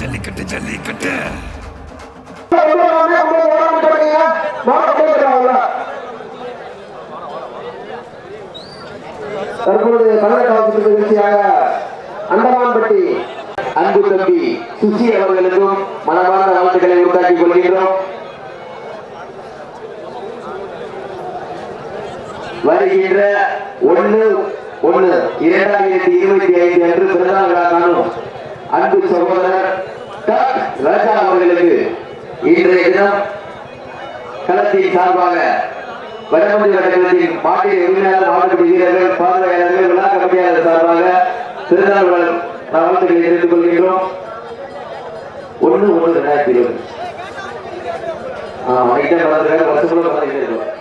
ஜல்லிக்கட்டு ஜல்லிக்கட்டு. தற்பொழுது பல்லக்காலத்துக்கு நிகழ்ச்சியாக அண்டமான்பட்டி அன்பு தம்பி சுசி அவர்களுக்கும் மனமான வாழ்த்துக்களை உருவாக்கிக் கொள்கின்றோம். வருகின்ற ஒண்ணு ஒண்ணு இரண்டாயிரத்தி இருபத்தி ஐந்து அன்று பிறந்த விழா காணும் அன்பு சகோதரர் ராஜா அவர்களுக்கு இன்றைய தினம் களத்தின் சார்பாக வடமொழி வட்டத்தின் மாநில உரிமையாளர் மாவட்ட வீரர்கள் பார்வையாளர்கள் விழா கமிட்டியாளர் சார்பாக திருநாள் விழா வாழ்த்துக்களை தெரிவித்துக் கொள்கின்றோம். ஒன்று ஒன்று ரெண்டாயிரத்தி இருபது. ஆஹ் வளர்ந்துருக்காங்க வருஷங்களும் வளர்ந்துருக்கோம்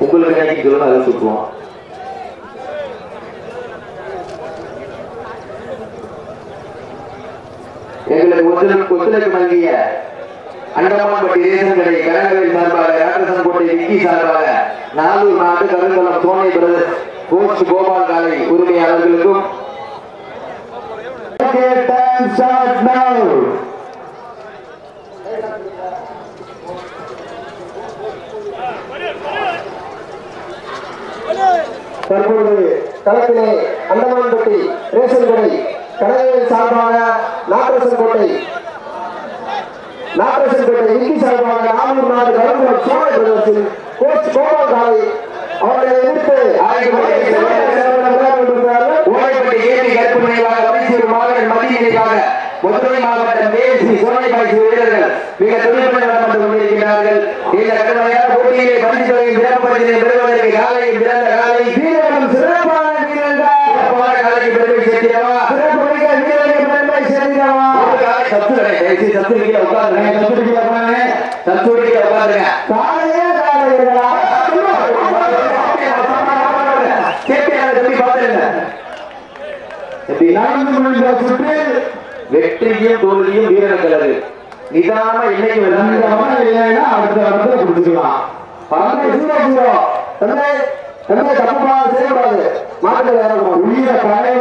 உங்களுக்கு நினைக்க அதை சுற்றுவோம் எங்களுக்கு ஒத்துழைப்பு ஒத்துழைப்பு நல்கிய அண்டமான்பட்டி ரேஷன் கடை சார்பாக ராட்டசன் விக்கி சார்பாக நாலூர் நாட்டு சோனை பிரதர்ஸ் கோச் கோபால் காலை உரிமையாளர்களுக்கும். தற்பொழுது களத்திலே அண்டமான்பட்டி ரேசன் கடை கடைகளின் சார்பாக நாட்டரசன் கோட்டை நாட்டரசன் கோட்டை இந்தி சார்பாக நானூறு நாடு கலந்துரம் சோழ பிரதேசத்தில் கோச் கோபால் காலை அவர்களை எதிர்த்து மதுரை மாவட்டம் வீரர்கள் மிக நடந்து கொண்டிருக்கிறார்கள். இந்த கடுமையான போட்டியிலே பெறுவதற்கு காலையில் பிறந்த காலை. வீரர்களும் சிறப்பான வீரர்கள். சிறப்பான காலைக்கு பெருமை சத்து கிடையாது சத்து கீழே உட்காருங்க சத்து கீழே உட்காருங்க சத்து கீழே உட்காருங்க காலையே காலையா வெற்றியும் தோல்வியும் வீரர்களது நிதானமா இன்னைக்கு நிதானமா இல்லைன்னா அடுத்த இடத்துல தந்தை தந்தை தப்பா செய்யக்கூடாது. விளையாடணும் உயிரை பழைய